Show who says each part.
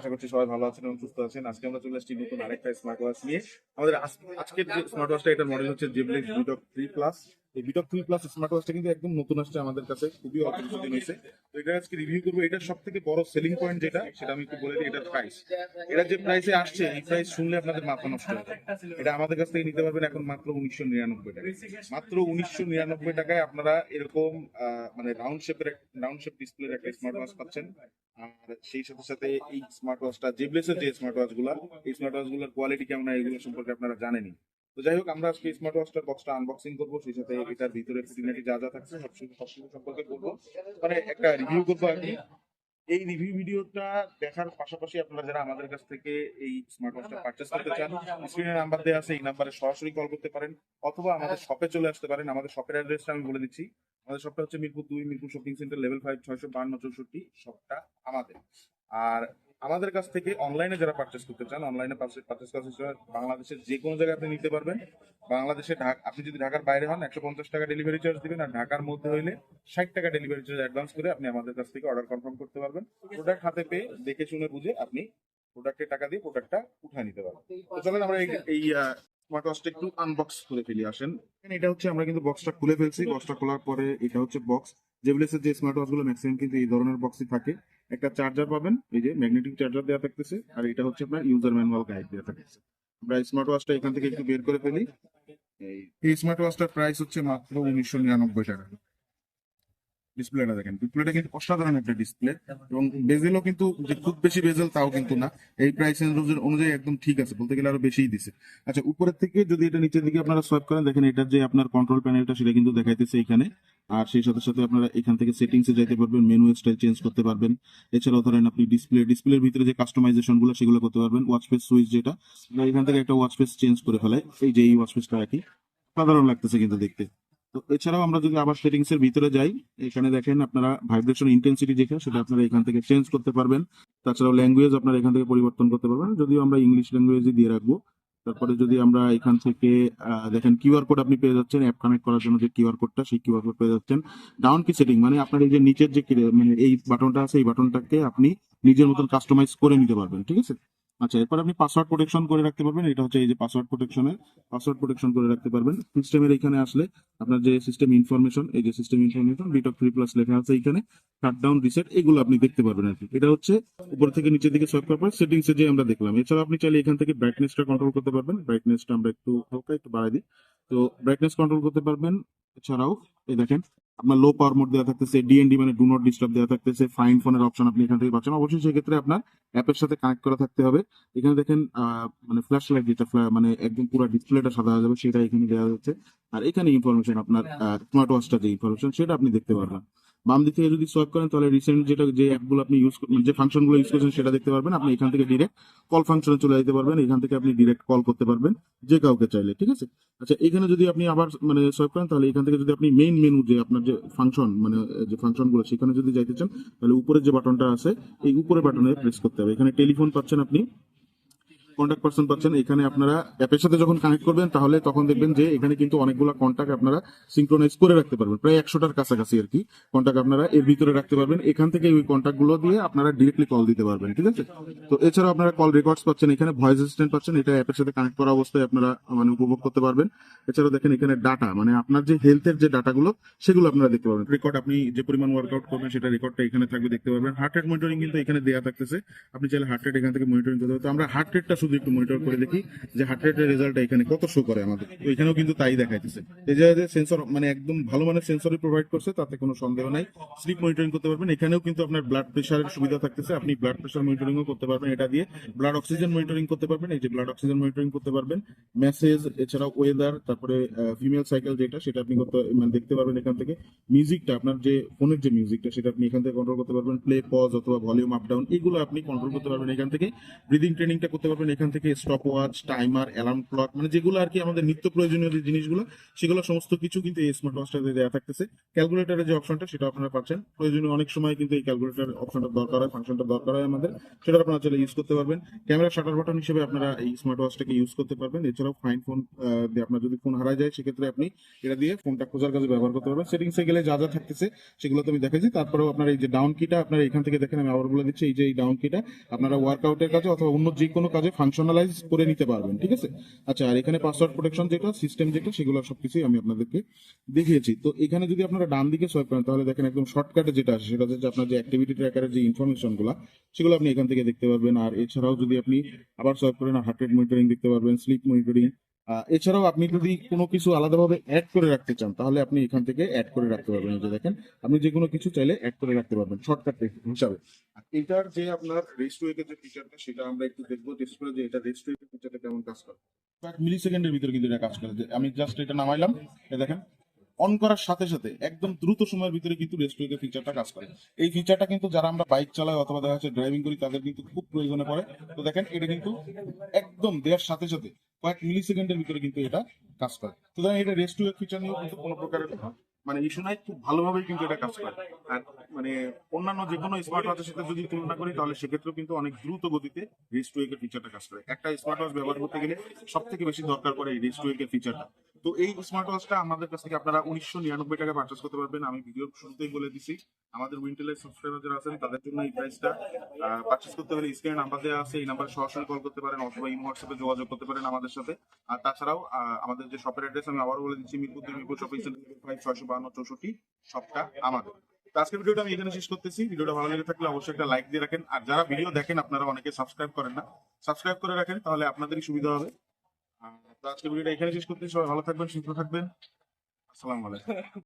Speaker 1: আশা করছি সবাই ভালো আছেন এবং সুস্থ আছেন। আজকে আমরা চলে আরেকটা স্মার্ট ওয়াচ নিয়ে। আমাদের আজকের যে স্মার্ট ওয়াচটা এটার মডেল হচ্ছে জেবলেক্স দুটো থ্রি প্লাস এই বিটক থ্রি প্লাস স্মার্ট ওয়াচটা কিন্তু একদম নতুন আসছে আমাদের কাছে, খুবই তো এটা আজকে রিভিউ করব। এটার সব থেকে বড় সেলিং পয়েন্ট যেটা, সেটা আমি একটু বলে দিই এটার প্রাইস এটা যে প্রাইসে আসছে, এই প্রাইস শুনলে আপনাদের মাথা নষ্ট যাবে। এটা আমাদের কাছ থেকে নিতে পারবেন এখন মাত্র উনিশশো নিরানব্বই টাকা মাত্র উনিশশো নিরানব্বই টাকায় আপনারা এরকম মানে রাউন্ড শেপের রাউন্ড শেপ ডিসপ্লের একটা স্মার্ট ওয়াচ পাচ্ছেন। আর সেই সাথে সাথে এই স্মার্ট ওয়াচটা জেবলেসের যে স্মার্ট ওয়াচগুলা, এই স্মার্ট ওয়াচগুলোর কোয়ালিটি কেমন এগুলো সম্পর্কে আপনারা জানেনই। তো যাই হোক, আমরা আজকে স্মার্ট ওয়াচটার বক্সটা আনবক্সিং করব, সেই সাথে এটার ভিতরে খুঁটিনাটি যা যা থাকছে সব কিছু সব কিছু সম্পর্কে করব মানে একটা রিভিউ করব আর কি। এই রিভিউ ভিডিওটা দেখার পাশাপাশি আপনারা যারা আমাদের কাছ থেকে এই স্মার্ট ওয়াচটা পারচেস করতে চান স্ক্রিনে নাম্বার দেওয়া আছে, এই নাম্বারে সরাসরি কল করতে পারেন, অথবা আমাদের শপে চলে আসতে পারেন। আমাদের শপের অ্যাড্রেসটা আমি বলে দিচ্ছি। আমাদের শপটা হচ্ছে মিরপুর দুই, Mirpur shopping centre level five ছয়শো বান্ন, চৌষট্টি শপটা আমাদের। আর আমাদের কাছ থেকে অনলাইনে যারা পারচেস করতে চান অনলাইনে পারচেস করার সময় বাংলাদেশের যে কোনো জায়গায় আপনি নিতে পারবেন। বাংলাদেশে আপনি যদি ঢাকার বাইরে হন, একশো পঞ্চাশ টাকা ডেলিভারি চার্জ দিবেন আর ঢাকার মধ্যে হইলে ষাট টাকা ডেলিভারি চার্জ অ্যাডভান্স করে আপনি আমাদের কাছ থেকে অর্ডার কনফার্ম করতে পারবেন। প্রোডাক্ট হাতে পেয়ে, দেখে শুনে বুঝে আপনি প্রোডাক্টের টাকা দিয়ে প্রোডাক্টটা উঠায় নিতে পারবেন। তো চলেন আমরা এই- স্মার্ট একটু আনবক্স করে ফেলি, আসেন। এটা হচ্ছে আমরা কিন্তু বক্সটা খুলে ফেলছি। বক্সটা খোলার পরে এটা হচ্ছে বক্স জেবলেসের যে স্মার্ট ওয়াচগুলো ম্যাক্সিমাম কিন্তু এই ধরনের বক্সই থাকে। একটা চার্জার পাবেন, এই যে ম্যাগনেটিক চার্জার দেওয়া থাকতেছে, আর এটা হচ্ছে আপনার ইউজার ম্যানুয়াল গাইড দেওয়া থাকতেছে। আমরা স্মার্ট ওয়াচটা এখান থেকে একটু বের করে ফেলি। এই- স্মার্ট ওয়াচটার প্রাইস হচ্ছে মাত্র উনিশশো নিরানব্বই টাকা। ডিসপ্লেটা দেখেন ডিসপ্লেটা কিন্তু অসাধারণ একটা ডিসপ্লে এবং বেজেলও কিন্তু যে খুব বেশি বেজেল তাও কিন্তু না। এই প্রাইস অনুযায়ী একদম ঠিক আছে, বলতে গেলে আরও বেশিই দিছে। আচ্ছা উপরের থেকে যদি এটা নিচের দিকে আপনারা সোয়াইপ করেন, দেখেন এটার যে আপনার কন্ট্রোল প্যানেলটা সেটা কিন্তু দেখাইতেছে এখানে। আর সেই সাথে সাথে আপনারা এখান থেকে সেটিংস এ যাইতে পারবেন মেনু স্টাইল চেঞ্জ করতে পারবেন। এছাড়াও ধরেন আপনি ডিসপ্লে ডিসপ্লের ভিতরে যে কাস্টমাইজেশনগুলো সেগুলো করতে পারবেন। ওয়াচ ফেস সুইচ যেটা এখান থেকে একটা ওয়াচ ফেস চেঞ্জ করে ফেলায়। এই যে এই ওয়াচ ফেসটা আর কি, সাধারণ লাগতেছে কিন্তু দেখতে। তো এছাড়াও আমরা যদি আবার সেটিংস এর ভিতরে যাই, এখানে দেখেন আপনারা ভাইব্রেশন ইন্টেন্সিটি যেটা, সেটা আপনারা এখান থেকে চেঞ্জ করতে পারবেন। তাছাড়াও ল্যাঙ্গুয়েজ আপনারা এখান থেকে পরিবর্তন করতে পারবেন। যদিও আমরা ইংলিশ ল্যাঙ্গুয়েজই দিয়ে রাখব তারপরে যদি আমরা এখান থেকে দেখেন কিউআর কোড আপনি পেয়ে যাচ্ছেন অ্যাপ কানেক্ট করার জন্য যে কিউআর কোডটা সেই কিউআর কোড পেয়ে যাচ্ছেন। ডাউন কি সেটিং মানে আপনার এই যে নিচের যে মানে এই বাটনটা আছে, এই বাটনটাকে আপনি নিজের মতন কাস্টমাইজ করে নিতে পারবেন, ঠিক আছে? আচ্ছা এরপর আপনি পাসওয়ার্ড প্রোটেকশন করে রাখতে পারবেন। এটা হচ্ছে এই যে পাসওয়ার্ড প্রোটেকশনের পাসওয়ার্ড প্রোটেকশন করে রাখতে পারবেন। সিস্টেমের এখানে আসলে আপনার যে সিস্টেম ইনফরমেশন এই যে সিস্টেম ইনফরমেশন বিটক থ্রি প্লাস লেখা আছে এখানে শাটডাউন রিসেট এগুলো আপনি দেখতে পারবেন আর কি। এটা হচ্ছে উপর থেকে নিচের দিকে সোয়াইপ করার পর সেটিংস যে আমরা দেখলাম। এছাড়া আপনি চাইলে এখান থেকে ব্রাইটনেসটা কন্ট্রোল করতে পারবেন। ব্রাইটনেসটা আমরা একটু হালকা একটু বাড়াই দিই। তো ব্রাইটনেস কন্ট্রোল করতে পারবেন। এছাড়াও, এই দেখেন আপনার লো পাওয়ার মোড দেওয়া থাকতেছে ডিএনডি মানে ডু নট ডিস্টার্ব দেওয়া থাকতেছে ফাইন ফোনের অপশন আপনি এখান থেকে পাচ্ছেন। অবশ্যই সেক্ষেত্রে আপনার অ্যাপের সাথে কানেক্ট করা থাকতে হবে। এখানে দেখেন আহ, মানে ফ্ল্যাশ লাইট যেটা মানে একদম পুরো ডিসপ্লেটা সাদা হয়ে যাবে সেটা এখানে দেওয়া হচ্ছে আর এখানে ইনফরমেশন আপনার স্মার্ট ওয়াচটা যে ইনফরমেশন সেটা আপনি দেখতে পারবেন। বাম দিক থেকে যদি সোয়াইপ করেন, তাহলে রিসেন্ট যেটা, যে অ্যাপগুলো আপনি ইউজ যে ফাংশনগুলো ইউজ করছেন সেটা দেখতে পারবেন। আপনি এখান থেকে ডিরেক্ট কল ফাংশনে চলে যেতে পারবেন। এখান থেকে আপনি ডিরেক্ট কল করতে পারবেন, যে কাউকে চাইলে, ঠিক আছে? আচ্ছা এখানে যদি আপনি আবার মানে সোয়াইপ করেন, তাহলে এখান থেকে যদি আপনি মেইন মেনু যে আপনার যে ফাংশন মানে যে ফাংশনগুলো, সেখানে যদি যাইতে চান, তাহলে উপরের যে বাটনটা আছে, এই উপরে বাটনে প্রেস করতে হবে। এখানে টেলিফোন পাচ্ছেন আপনি কন্ট্যাক্ট পার্সন পাচ্ছেন, এখানে আপনারা অ্যাপের সাথে যখন কানেক্ট করবেন, তাহলে তখন দেখবেন যে এখানে কিন্তু অনেকগুলো কন্ট্যাক্ট আপনারা সিঙ্ক্রোনাইজ করে রাখতে পারবেন। প্রায় একশোটার কাছাকাছি আর কি কন্ট্যাক্ট আপনারা এর ভিতরে রাখতে পারবেন। এখান থেকে ওই কন্ট্যাক্টগুলো দিয়ে আপনারা ডিরেক্টলি কল দিতে পারবেন, ঠিক আছে? তো এছাড়াও আপনারা কল রেকর্ডস পাচ্ছেন, এখানে ভয়েস অ্যাসিস্ট্যান্ট পাচ্ছেন, এটা অ্যাপের সাথে কানেক্ট করা অবস্থায় আপনারা মানে উপভোগ করতে পারবেন। এছাড়াও দেখেন এখানে ডাটা মানে আপনার যে হেলথের যে ডাটাগুলো সেগুলো আপনারা দেখতে পারবেন। রেকর্ড আপনি যে পরিমাণ ওয়ার্কআউট করবেন, সেটা রেকর্ডটা এখানে থাকবে, দেখতে পারবেন। হার্ট রেট মনিটরিং কিন্তু এখানে দেওয়া থাকতেছে। আপনি চাইলে হার্ট রেট এখান থেকে মনিটরিং করতে পারবেন। তো আমরা হার্ট রেটটা একটু মনিটর করে দেখি যে হার্ট রেটের রেজাল্টটা এখানে কত শো করে আমাদের। তো এখানেও কিন্তু তাই দেখাইতেছে। এই যে সেন্সর মানে একদম ভালো মানের সেন্সরই প্রোভাইড করছে, তাতে কোনো সন্দেহ নাই। স্লিপ মনিটরিং করতে পারবেন। এখানেও কিন্তু আপনার ব্লাড প্রেশারের সুবিধা থাকতেছে। আপনি ব্লাড প্রেশার মনিটরিংও করতে পারবেন। এটা দিয়ে ব্লাড অক্সিজেন মনিটরিং করতে পারবেন। এই যে ব্লাড অক্সিজেন মনিটরিং করতে পারবেন। মেসেজ এছাড়াও ওয়েদার তারপরে ফিমেল সাইকেল যেটা, সেটা আপনি করতে মানে দেখতে পারবেন এখান থেকে। মিউজিকটা আপনার যে ফোনের যে মিউজিকটা সেটা আপনি এখান থেকে কন্ট্রোল করতে পারবেন। প্লে পজ অথবা ভলিউম আপ ডাউন এগুলো আপনি কন্ট্রোল করতে পারবেন এখান থেকে। ব্রিদিং ট্রেনিংটা করতে পারবেন এখান থেকে stopwatch timer alarm clock মানে যেগুলো আর কি আমাদের নিত্য প্রয়োজনীয় যে জিনিসগুলো, সেগুলো সমস্ত কিছু কিন্তু এই স্মার্ট ওয়াচটাতে দেওয়া থাকতেছে। ক্যালকুলেটারের যে অপশনটা সেটা আপনারা পাচ্ছেন। প্রয়োজনীয় অনেক সময় কিন্তু এই ক্যালকুলেটার অপশনটা দরকার হয় ফাংশনটা দরকার হয় আমাদের। সেটা আপনারা চলে ইউজ করতে পারবেন। ক্যামেরা শাটার বাটন হিসেবে আপনারা এই স্মার্ট ওয়াচটাকে ইউজ করতে পারবেন। এছাড়াও ফাইন ফোন আপনার যদি ফোন হারা যায়, সেক্ষেত্রে আপনি এটা দিয়ে ফোনটা খোঁজার কাজে ব্যবহার করতে পারবেন। সেটিংসে গেলে যা যা থাকতেছে, সেগুলো তো আমি দেখেছি তারপরেও আপনার এই যে ডাউন কিটা আপনারা এখান থেকে দেখেন, আমি আবার বলে দিচ্ছি, এই যে এই ডাউন কিটা আপনারা ওয়ার্কআউটের কাজে অথবা অন্য যে কোনো কাজে ফাংশনালাইজ করে নিতে পারবেন, ঠিক আছে? আচ্ছা আর এখানে পাসওয়ার্ড প্রোটেকশন যেটা সিস্টেম যেটা, সেগুলো সবকিছুই আমি আপনাদেরকে দেখিয়েছি। তো এখানে যদি আপনারা ডান দিকে সোয়াইপ করেন, তাহলে দেখেন একদম শর্টকাটে যেটা আছে সেটা হচ্ছে আপনার যে অ্যাক্টিভিটি ট্র্যাকারের যে ইনফরমেশনগুলো, সেগুলো আপনি এখান থেকে দেখতে পারবেন। আর এছাড়াও যদি আপনি আবার সোয়াইপ করেন হার্ট রেট মনিটরিং দেখতে পারবেন স্লিপ মনিটরিং এছাড়াও আপনি যদি কোনো কিছু আলাদাভাবে অ্যাড করে রাখতে চান, তাহলে আপনি এখান থেকে অ্যাড করে রাখতে পারবেন। যে দেখেন, আপনি যে কোনো কিছু চাইলে অ্যাড করে রাখতে পারবেন শর্টকাট হিসাবে। এটার যে আপনার রেস্টুয়েকের যে ফিচারটা সেটা আমরা একটু দেখব টেস্ট করে যে এটা রেস্টুয়েকের ফিচারটা কেমন কাজ করে। মিলি সেকেন্ডের ভিতরে কিন্তু এটা কাজ করে। আমি জাস্ট এটা নামাইলাম দেখেন অন করার সাথে সাথে একদম দ্রুত সময়ের ভিতরে কিন্তু রেস্টুরেন্টের ফিচারটা কাজ করে। এই ফিচারটা কিন্তু যারা আমরা বাইক চালাই অথবা দেখা যাচ্ছে ড্রাইভিং করি, তাদের কিন্তু খুব প্রয়োজনে পড়ে। তো দেখেন, এটা কিন্তু একদম দেওয়ার সাথে সাথে কয়েক মিলি সেকেন্ডের ভিতরে কিন্তু এটা কাজ করে। সুতরাং এটা রেস্টুরেন্ট ফিচার নিয়ে কিন্তু কোনো প্রকারের মানে ইস্যু নাই খুব ভালোভাবেই কিন্তু এটা কাজ করে। আর মানে অন্যান্য যে কোনো স্মার্ট ওয়াচের সাথে যদি তুলনা করি, তাহলে সেক্ষেত্রেও কিন্তু অনেক দ্রুত গতিতে রেস্টুয়েকের ফিচারটা কাজ করে। একটা স্মার্ট ওয়াচ ব্যবহার করতে গেলে সব থেকে বেশি দরকার পড়ে এই রেস্টুয়েকের ফিচারটা তো এই স্মার্ট ওয়াচটা আমাদের কাছ থেকে আপনারা উনিশশো নিরানব্বই টাকা পারচেস করতে পারবেন। আমি ভিডিওর শুরুতেই বলে দিছি, আমাদের উইন্টেলের সাবস্ক্রাইবার যারা আছেন, তাদের জন্য এই প্রাইসটা পারচেস করতে হলে স্ক্রিনে নাম্বার দেওয়া আছে, এই নাম্বারে সরাসরি কল করতে পারেন অথবা এই হোয়াটসঅ্যাপে যোগাযোগ করতে পারেন আমাদের সাথে। আর তাছাড়াও আমাদের যে শপের অ্যাড্রেস আমি আবারও বলে দিচ্ছি, মিরপুর দুই মিরপুর শপিং সেন্টার ফাইভ ছয়শো বাহান্ন চৌষট্টি, সবটা আমাদের। তো আজকের ভিডিওটা আমি এখানে শেষ করতেছি। ভিডিওটা ভালো লেগে থাকলে অবশ্যই একটা লাইক দিয়ে রাখেন। আর যারা ভিডিও দেখেন, আপনারা অনেকে সাবস্ক্রাইব করেন না। সাবস্ক্রাইব করে রাখেন, তাহলে আপনাদেরই সুবিধা হবে। তো আজকের ভিডিওটা এখানে শেষ করতেছি। সবাই ভালো থাকবেন, সুস্থ থাকবেন। আসসালামু আলাইকুম।